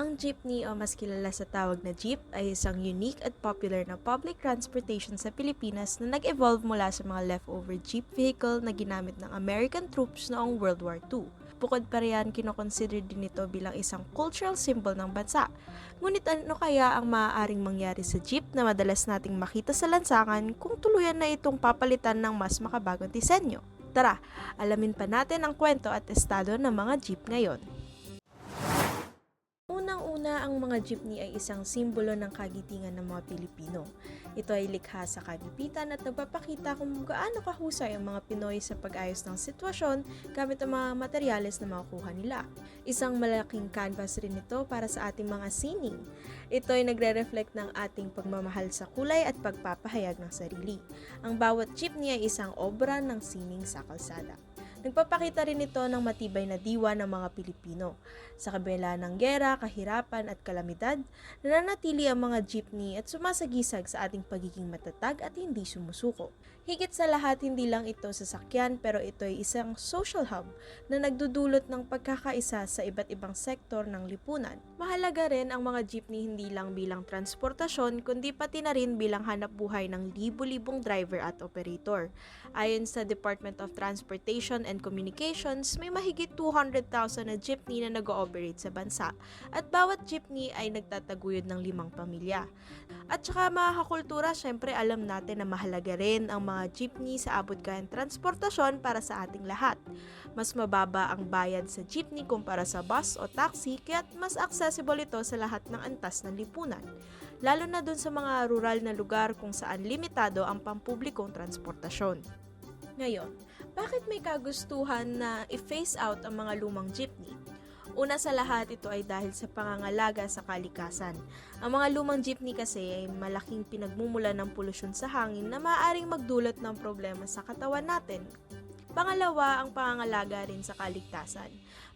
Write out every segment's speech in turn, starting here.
Ang jeepney o mas kilala sa tawag na jeep ay isang unique at popular na public transportation sa Pilipinas na nag-evolve mula sa mga leftover jeep vehicle na ginamit ng American troops noong World War II. Bukod pa riyan, kinoconsider din ito bilang isang cultural symbol ng bansa. Ngunit ano kaya ang maaaring mangyari sa jeep na madalas nating makita sa lansangan kung tuluyan na itong papalitan ng mas makabagong disenyo? Tara, alamin pa natin ang kwento at estado ng mga jeep ngayon. Ang mga jeepney ay isang simbolo ng kagitingan ng mga Pilipino. Ito ay likha sa kagipitan at nagpapakita kung gaano kahusay ang mga Pinoy sa pag-ayos ng sitwasyon gamit ang mga materyales na makukuha nila. Isang malaking canvas rin ito para sa ating mga sining. Ito ay nagre-reflect ng ating pagmamahal sa kulay at pagpapahayag ng sarili. Ang bawat jeepney ay isang obra ng sining sa kalsada. Nagpapakita rin ito ng matibay na diwa ng mga Pilipino. Sa kabila ng gera, kahirapan at kalamidad, nananatili ang mga jeepney at sumasagisag sa ating pagiging matatag at hindi sumusuko. Higit sa lahat, hindi lang ito sasakyan pero ito ay isang social hub na nagdudulot ng pagkakaisa sa iba't ibang sektor ng lipunan. Mahalaga rin ang mga jeepney hindi lang bilang transportasyon kundi pati na rin bilang hanap buhay ng libu-libong driver at operator. Ayon sa Department of Transportation and Communications, may mahigit 200,000 na jeepney na nag-ooperate sa bansa at bawat jeepney ay nagtataguyod ng limang pamilya. At saka mga kakultura, syempre alam natin na mahalaga rin ang mga jeepney sa abot kayang transportasyon para sa ating lahat. Mas mababa ang bayad sa jeepney kumpara sa bus o taxi kaya't mas accessible ito sa lahat ng antas ng lipunan. Lalo na dun sa mga rural na lugar kung saan limitado ang pampublikong transportasyon. Ngayon, bakit may kagustuhan na i-phase out ang mga lumang jeepney? Una sa lahat, ito ay dahil sa pangangalaga sa kalikasan. Ang mga lumang jeepney kasi ay malaking pinagmumula ng polusyon sa hangin na maaaring magdulot ng problema sa katawan natin. Pangalawa, ang pangangalaga rin sa kaligtasan.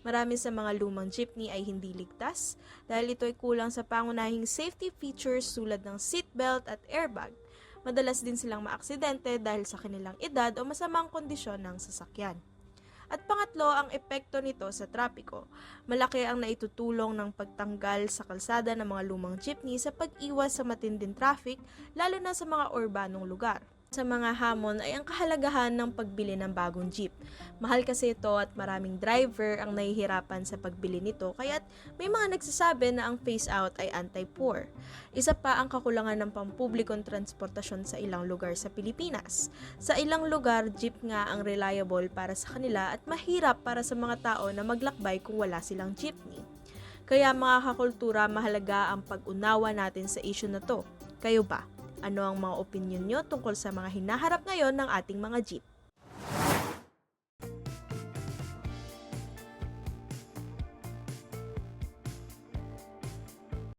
Marami sa mga lumang jeepney ay hindi ligtas dahil ito ay kulang sa pangunahing safety features tulad ng seatbelt at airbag. Madalas din silang maaksidente dahil sa kanilang edad o masamang kondisyon ng sasakyan. At pangatlo, ang epekto nito sa trapiko. Malaki ang naitutulong ng pagtanggal sa kalsada ng mga lumang jeepney sa pag-iwas sa matinding traffic, lalo na sa mga urbanong lugar. Sa mga hamon ay ang kahalagahan ng pagbili ng bagong jeep. Mahal kasi ito at maraming driver ang nahihirapan sa pagbili nito kaya't may mga nagsasabi na ang phase out ay anti-poor. Isa pa ang kakulangan ng pampublikong transportasyon sa ilang lugar sa Pilipinas. Sa ilang lugar, jeep nga ang reliable para sa kanila at mahirap para sa mga tao na maglakbay kung wala silang jeepney. Kaya mga kakultura, mahalaga ang pag-unawa natin sa issue na to. Kayo ba? Ano ang mga opinion nyo tungkol sa mga hinaharap ngayon ng ating mga jeep?